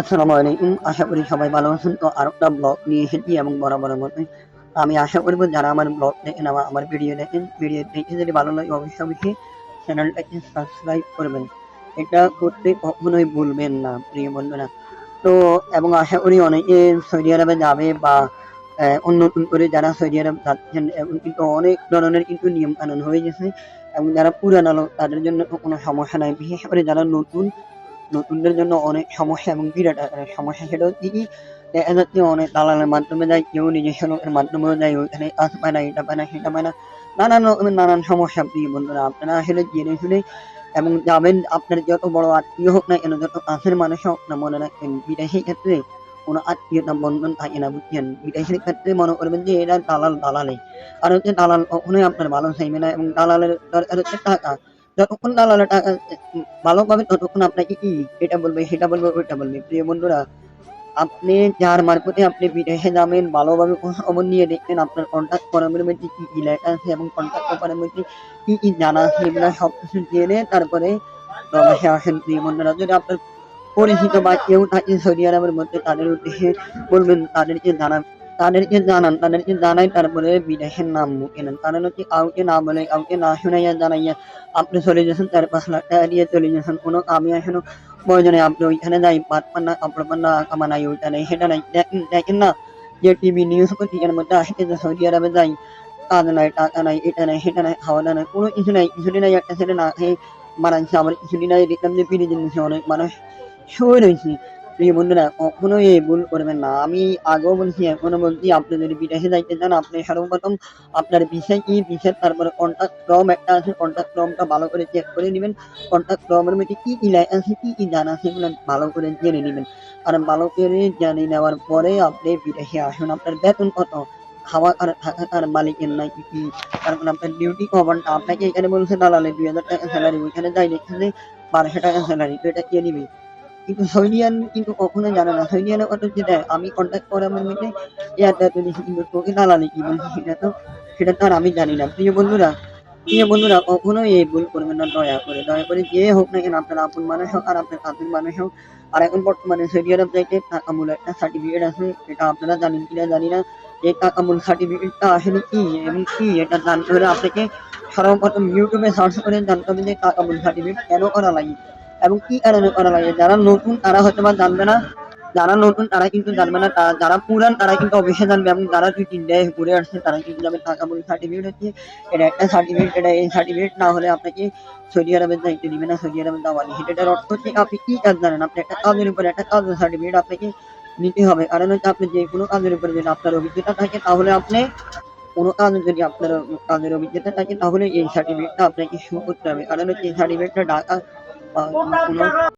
আসসালামু আলাইকুম। আশা করি সবাই ভালো আছেন। তো আর একটা ব্লগ নিয়ে এসেছি এবং বরাবরের মতোই। আমি আশা করব যারা আমার ব্লগ দেখেন আমার আমার ভিডিও দেখেন ভিডিও দেখে যদি ভালো লাগে অবশ্যই অবশ্যই চ্যানেলটাকে সাবস্ক্রাইব করবেন। এটা করতে কখনোই ভুলবেন না, প্রিয় বন্ধুরা। তো এবং আশা করি অনেকে সৌদি আরবে যাবে বা অন্য নতুন করে যারা সৌদি আরব যাচ্ছেন, এবং কিন্তু অনেক ধরনের কিন্তু নিয়ম কানুন হয়ে গেছে। এবং যারা পুরানো তাদের জন্য কোনো সমস্যা নাই। বিশেষ করে যারা নতুন নতুনদের জন্য অনেক সমস্যা এবং বিরাট আকারের সমস্যা। সেটা হচ্ছে কি দেখা যাচ্ছে অনেক দালালের মাধ্যমে যায়, কেউ নিজস্ব লোকের মাধ্যমেও যায়, ওইখানে কাজ পায় না, এটা পায় না, সেটা পায় না। নানান রকমের নানান সমস্যা প্রিয় বন্ধুরা, আপনারা আসলে জেনে শুনে এবং যাবেন, আপনার যত বড় আত্মীয় হোক না কেন, যত কাছের মানুষ হোক না, মনে রাখবেন বিদেশের ক্ষেত্রে কোনো আত্মীয়তা বন্ধন থাকে না, বুঝছেন? বিদেশের ক্ষেত্রে মনে করবেন যে এরা দালাল দালালে। আর হচ্ছে দালাল কখনোই আপনার ভালো চাইবে না এবং দালালের দরকার হচ্ছে টাকা। যতক্ষণ দালালের টাকা ভালো পাবে ততক্ষণ আপনাকে কি এটা বলবে, সেটা বলবে, ওইটা বলবে। প্রিয় বন্ধুরা, আপনি যার মারফতে আপনি বিদেশে যাবেন, ভালোভাবে খবর নিয়ে দেখবেন আপনার কন্ট্যাক্ট ফর্মের মধ্যে কি কি লেখা আছে এবং কন্ট্যাক্ট পেপারের মধ্যে কি কি জানা আছে এগুলো সব কিছু জেনে তারপরে প্রবাসে আসেন। প্রিয় বন্ধুরা, যদি আপনার পরিচিত বা কেউ থাকে সৌদি আরবের মধ্যে, তাদের উদ্দেশ্যে বলবেন, তাদেরকে জানান তাদেরকে জানান তাদেরকে জানাই তারপরে বিদেশের নাম মুখে নেন কারণ হচ্ছে কাউকে না বলে কাউকে না শুনাইয়া জানাইয়া আপনি চলে গেছেন চার পাঁচ লাখ টাকা দিয়ে চলে গেছেন কোনো কামে এখনও প্রয়োজনে আপনি ওইখানে যাই পাট পান্না কাপড় পান্না কামা নাই ওইটা নেই সেটা নাই দেখেন দেখেন না যে টিভি নিউজ পত্রিকার মধ্যে আসছে যে সৌদি আরবে যাই কাজ নাই টাকা নাই এটা নাই সেটা নাই খাওয়া দাওয়া নাই কোনো কিছু নাই কিছুদিন নাই একটা ছেলে না খেয়ে মারা আমার কিছুদিন আগে দেখলাম যে পিড়ি জিনিসে অনেক মানুষ শুয়ে রয়েছে প্রিয় বন্ধুরা কখনো এই ভুল করবেন না। আমি আগেও বলছি, এখনও বলছি আপনি যদি বিদেশে যাইতে চান, আপনি সর্বপ্রথম আপনার বিষয় কি বিষয় তারপরে কন্ট্যাক্ট ফর্ম একটা আছে কন্ট্যাক্ট ফর্মটা ভালো করে চেক করে নেবেন। কন্ট্যাক্ট ফর্মের মধ্যে কি কি লেখা আছে, কি কি জানা আছে সেগুলো ভালো করে জেনে নেবেন। আর ভালো করে জেনে নেওয়ার পরে আপনি বিদেশে আসুন। আপনার বেতন কত? খাওয়া আর থাকা আর মালিকের নাই কি কি? তারপর আপনার ডিউটি কভারটা আপনাকে এখানে বলছে, দালালে দুই হাজার টাকা স্যালারি ওইখানে যাই দেখছে বারোশো টাকা স্যালারি তো এটা কে নিবে? কিন্তু সৌদিয়ান কিন্তু কখনো জানে না। কথা হচ্ছে দেখ আমি কন্ট্যাক্ট করে আমার মেয়েকে এত দিয়েছি কিন্তু তোকে দালালি কি বলছি সেটা তো সেটা তো আর আমি জানি না। প্রিয় বন্ধুরা প্রিয় বন্ধুরা, কখনোই এই ভুল করবেন না, দয়া করে। দয়া করে যে হোক না কেন, আপনার আপন মানুষ হোক আর আপনার কাছের মানুষ হোক। আর এখন বর্তমানে সৌদি আরব যাইতে টাকামূল একটা সার্টিফিকেট আছে, এটা আপনারা জানেন কি কিনা জানি না। এই টাকামূল সার্টিফিকেটটা আসলে কি এবং কি, এটা জানতে হলে আপনাকে সর্বপ্রথম ইউটিউবে সার্চ করে জানতে হবে যে টাকামূল সার্টিফিকেট কেন করা লাগে। এবং কি কারণে করা লাগে? যারা নতুন তারা হয়তো বা জানবে না। যারা নতুন তারা কিন্তু জানবে না। যারা পুরান তারা কিন্তু অবশ্যই জানবে। এবং যারা তিন দেয় ঘুরে আসছে তারা কিন্তু যাবে টাকা বলে সার্টিফিকেট হচ্ছে। এটা একটা সার্টিফিকেট এটা এই সার্টিফিকেট না হলে আপনাকে সৌদি আরবে যাইতে দিবে না। সৌদি আরবে যাওয়ানি এটার অর্থ হচ্ছে আপনি কি কাজ জানেন? আপনি একটা কাজের উপরে, একটা কাজের সার্টিফিকেট আপনাকে নিতে হবে। কারণ হচ্ছে আপনি যে কোনো কাজের উপরে যদি আপনার অভিজ্ঞতা থাকে, তাহলে আপনি কোনো কাজ যদি আপনার কাজের অভিজ্ঞতা থাকে, তাহলে এই সার্টিফিকেটটা আপনাকে শো করতে হবে। কারণ হচ্ছে এই সার্টিফিকেটটা ঢাকা বা কোনো